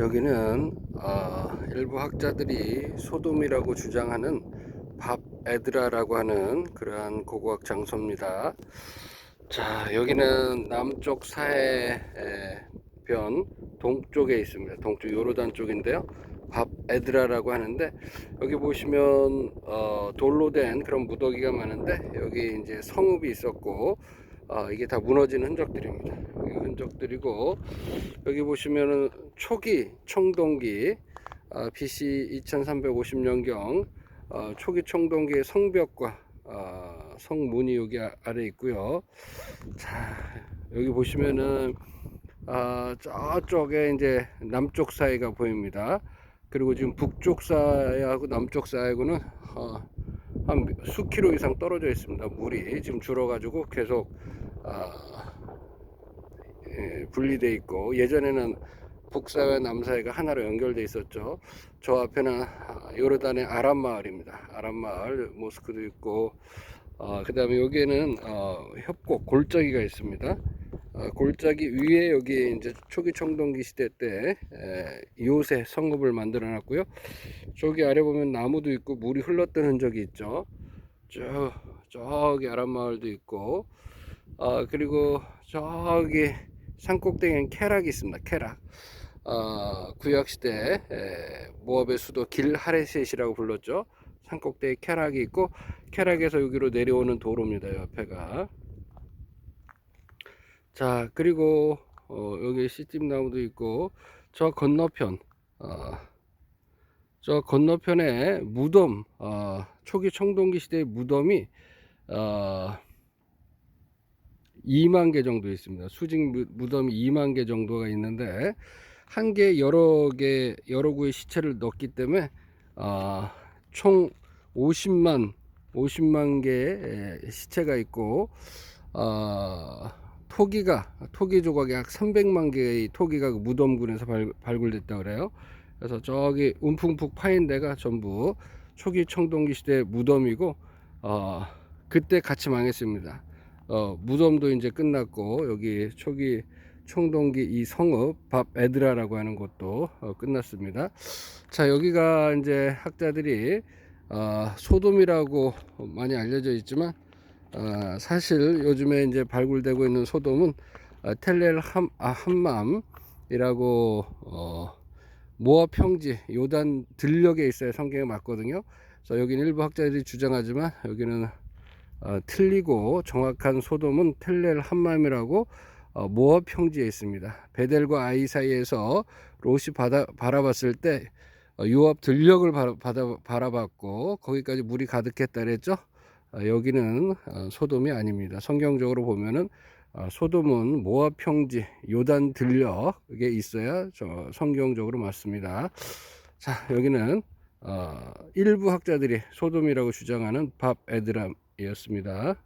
여기는 어, 일부 학자들이 소돔이라고 주장하는 밥 에드라라고 하는 그러한 고고학 장소입니다. 자, 여기는 남쪽 사해변 동쪽에 있습니다. 동쪽 요르단 쪽인데요. 밥 에드라라고 하는데 여기 보시면 어, 돌로 된 그런 무더기가 많은데 여기 이제 성읍이 있었고 어, 이게 다 무너진 흔적들입니다. 여기 흔적들이고 여기 보시면은 초기 청동기 어, BC 2350년경 어, 초기 청동기의 성벽과 어, 성문이 여기 아- 아래 있고요. 자 여기 보시면은 아, 저쪽에 이제 남쪽 사이가 보입니다. 그리고 지금 북쪽 사이하고 남쪽 사이하고는 어, 한수 킬로 이상 떨어져 있습니다. 물이 지금 줄어가지고 계속 아, 예, 분리돼 있고 예전에는 북사와 남사이가 하나로 연결돼 있었죠. 저 앞에는 아, 요르단의 아랍 마을입니다. 아랍 마을 모스크도 있고 어, 그다음에 여기에는 어, 협곡 골짜기가 있습니다. 어, 골짜기 위에 여기 이제 초기 청동기 시대 때 에, 요새 성읍을 만들어 놨고요. 저기 아래 보면 나무도 있고 물이 흘렀던 흔적이 있죠. 저 저기 아랍 마을도 있고 아 그리고 저기 산꼭대기엔 케락이 있습니다. 케락. 어, 구약 시대 모압의 수도 길하레셋이라고 불렀죠. 산꼭대기 케락이 있고 케락에서 여기로 내려오는 도로입니다. 옆에가. 자 그리고 어, 여기 씨찜나무도 있고 저 건너편 어, 저 건너편에 무덤 어, 초기 청동기 시대의 무덤이 어, 2만 개 정도 있습니다. 수직 무- 무덤이 2만 개 정도가 있는데 한 개 여러 개 여러 구의 시체를 넣기 때문에 어, 총 50만 50만 개의 시체가 있고 어, 토기가 토기 조각이 약 300만 개의 토기가 그 무덤군에서 발, 발굴됐다 그래요. 그래서 저기 움풍푹 파인 데가 전부 초기 청동기 시대 무덤이고 어, 그때 같이 망했습니다. 어, 무덤도 이제 끝났고 여기 초기 청동기 이 성읍 밥 에드라라고 하는 곳도 어, 끝났습니다. 자 여기가 이제 학자들이 어, 소돔이라고 많이 알려져 있지만 어, 사실 요즘에 이제 발굴되고 있는 소돔은 어, 텔렐 함, 아, 함맘이라고 어, 모압 평지 요단 들녘에 있어야 성경에 맞거든요. 그래서 여기는 일부 학자들이 주장하지만 여기는 어, 틀리고 정확한 소돔은 텔렐 함맘이라고 어, 모압 평지에 있습니다. 베델과 아이 사이에서 롯이 바다, 바라봤을 때 어, 요압 들녘을 바라, 바다, 바라봤고 거기까지 물이 가득했다 그랬죠. 어, 여기는 어, 소돔이 아닙니다. 성경적으로 보면은 어, 소돔은 모압 평지 요단 들녘에 있어야 저 성경적으로 맞습니다. 자 여기는 어, 일부 학자들이 소돔이라고 주장하는 밥 에드람 이었습니다.